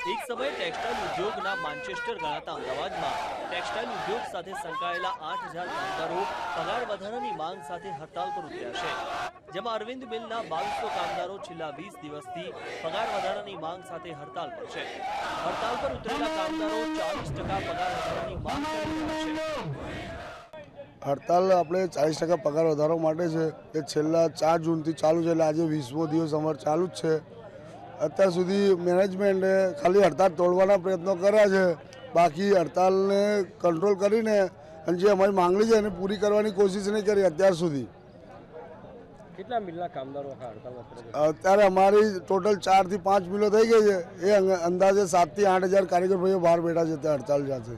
એક સમયે ટેક્સટાઇલ ઉદ્યોગના માન્ચેસ્ટર ગણાતા અમદાવાદમાં ટેક્સટાઇલ ઉદ્યોગ સાથે સંકળાયેલા આઠ હજાર કામદારો પગાર વધારાની માંગ સાથે હડતાલ પર ઉતર્યા છે. જેમાં અરવિંદ મિલના બાવીસો કામદારો છેલ્લા વીસ દિવસથી પગાર વધારાની માંગ સાથે હડતાલ પર છે. હડતાલ પર ઉતરેલા કામદારો ચાલીસ ટકા પગાર વધારાની માંગ છે. હડતાલ આપણે ચાલીસ ટકા પગાર વધારવા માટે છે. એ છેલ્લા ચાર જૂનથી ચાલુ છે. એટલે આજે વીસમો દિવસ અમારે ચાલુ જ છે. અત્યાર સુધી મેનેજમેન્ટે ખાલી હડતાલ તોડવાના પ્રયત્નો કર્યા છે. બાકી હડતાલને કંટ્રોલ કરીને અને જે અમારી માંગણી છે એને પૂરી કરવાની કોશિશ નહીં કરી અત્યાર સુધી. કેટલા મિલના કામદારો અત્યારે અમારી ટોટલ ચારથી પાંચ મિલો થઈ ગઈ છે. એ અંગ- અંદાજે સાતથી આઠ હજાર કારીગર ભાઈઓ બહાર બેઠા છે ત્યાં હડતાલ સાથે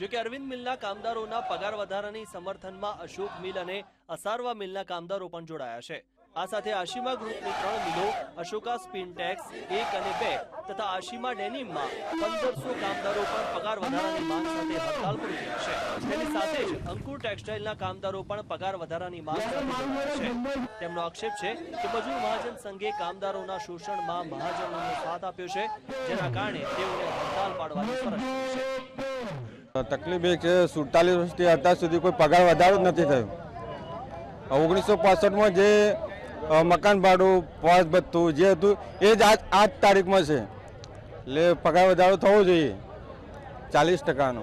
જો કે અરવિંદ મિલના કામદારોના પગાર વધારાની સમર્થનમાં અશોક મિલ અને અસારવા મિલના કામદારો પણ જોડાયા છે. આ સાથે આશીમા ગ્રુપની ત્રણ મિલો અશોકા સ્પિનટેક્સ એક અને બે તથા આશીમા ડેનિમમાં પંદરસો કામદારો પણ પગાર વધારાની માંગ સાથે હડતાલ પર ઉતર્યા છે. તેની સાથે જ અંકુર ટેક્સટાઇલના કામદારો પણ પગાર વધારાની માંગ સાથે છે. તેમનો આક્ષેપ છે કે મજૂર મહાજન સંઘે કામદારોના શોષણમાં મહાજનોનો સાથ આપ્યો છે જેના કારણે તેઓને હડતાલ પાડવાની ફરજ છે. તકલીફ એ છે સુડતાલીસ વર્ષથી અત્યાર સુધી કોઈ પગાર વધારો જ નથી થયો. ઓગણીસો પાસઠમાં જે મકાન ભાડું પોસ ભથ્થું, જે હતું, એ જ આજ આજ તારીખમાં છે. એટલે પગાર વધારો થવો જોઈએ. ચાલીસ ટકાનો.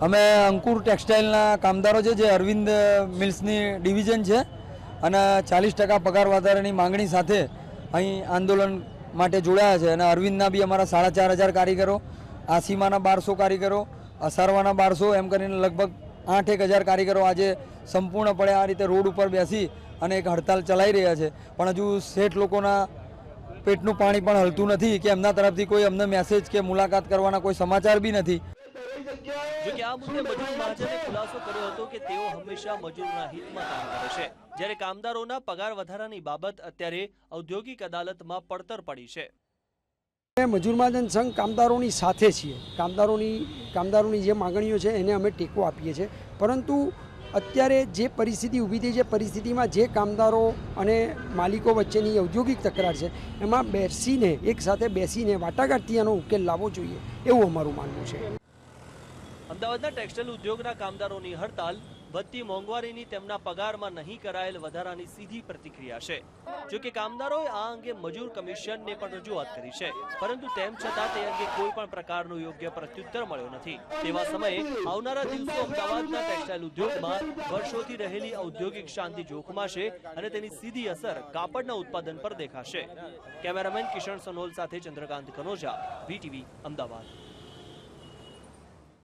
અમે અંકુર ટેક્સટાઇલના કામદારો છે, જે અરવિંદ મિલ્સની ડિવિઝન છે અને ચાલીસ ટકા પગાર વધારાની માંગણી સાથે અહીં આંદોલન માટે જોડાયા છે અને અરવિંદના બી અમારા સાડા ચાર હજાર કારીગરો, આસીમાના બારસો કારીગરો, અસારવાના બારસો, એમ કરીને લગભગ આઠ એક હજાર કારીગરો આજે સંપૂર્ણપણે આ રીતે રોડ ઉપર બેસી અને એક હડતાલ ચલાવી રહ્યા છે. પણ હજુ શેઠ લોકોના પેટનું પાણી પણ હલતું નથી કે એમના તરફથી કોઈ અમને મેસેજ કે મુલાકાત કરવાના કોઈ સમાચાર બી નથી. જો આ કર્યો હતો કે તેઓ હંમેશા મજૂરના જ્યારે કામદારોના પગાર વધારાની બાબત અત્યારે ઔદ્યોગિક અદાલતમાં પડતર પડી છે. મજૂર મહાજન સંઘ કામદારોની સાથે છીએ. કામદારોની કામદારોની જે માગણીઓ છે એને અમે ટેકો આપીએ છીએ. પરંતુ અત્યારે જે પરિસ્થિતિ ઊભી થઈ છે, પરિસ્થિતિમાં જે કામદારો અને માલિકો વચ્ચેની ઔદ્યોગિક તકરાર છે, એમાં બેસીને, એક સાથે બેસીને વાટાઘાટથી આનો ઉકેલ લાવવો જોઈએ, એવું અમારું માનવું છે. અમદાવાદના ટેક્સટાઇલ ઉદ્યોગના કામદારોની હડતાલ વધતી મોંઘવારીની તેમના પગારમાં નહીં કરાયેલ વધારાની સીધી પ્રતિક્રિયા છે. જો કે કામદારોએ આ અંગે મજૂર કમિશનને પણ રજૂઆત કરી છે. પરંતુ તેમ છતાં તે અંગે કોઈ પણ પ્રકારનો યોગ્ય પ્રત્યુત્તર મળ્યો નથી. તેવા સમયે આવનારા દિવસો અમદાવાદના ટેક્સટાઇલ ઉદ્યોગમાં વર્ષોથી રહેલી ઔદ્યોગિક શાંતિ જોખમાશે અને તેની સીધી અસર કાપડના ઉત્પાદન પર દેખાશે. કેમેરામેન કિશન સનોલ સાથે ચંદ્રકાંત કનોજા, વીટીવી, અમદાવાદ.